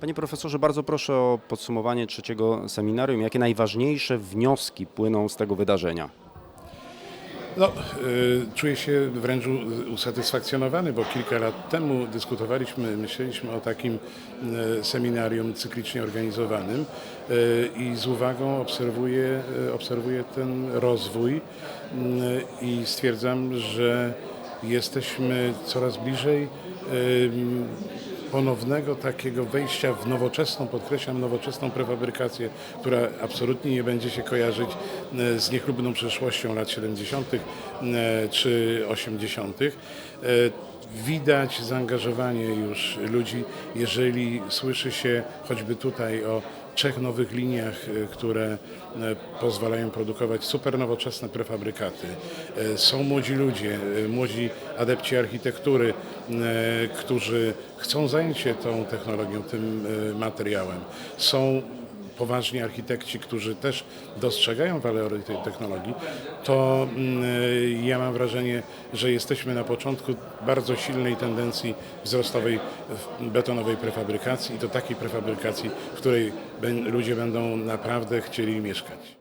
Panie profesorze, bardzo proszę o podsumowanie trzeciego seminarium. Jakie najważniejsze wnioski płyną z tego wydarzenia? No, y, czuję się wręcz usatysfakcjonowany, bo kilka lat temu dyskutowaliśmy, myśleliśmy o takim y, seminarium cyklicznie organizowanym y, i z uwagą obserwuję, obserwuję ten rozwój i stwierdzam, że jesteśmy coraz bliżej ponownego takiego wejścia w nowoczesną, podkreślam nowoczesną prefabrykację, która absolutnie nie będzie się kojarzyć e, z niechlubną przeszłością lat 70. e, czy 80. E, Widać zaangażowanie już ludzi, jeżeli słyszy się choćby tutaj o trzech nowych liniach, e, które e, pozwalają produkować super nowoczesne prefabrykaty. E, Są młodzi ludzie, młodzi adepci architektury, którzy chcą zająć się tą technologią, tym materiałem. Są poważni architekci, którzy też dostrzegają walory tej technologii, to mm, e, ja mam wrażenie, że jesteśmy na początku bardzo silnej tendencji wzrostowej betonowej prefabrykacji i to takiej prefabrykacji, w której ludzie będą naprawdę chcieli mieszkać.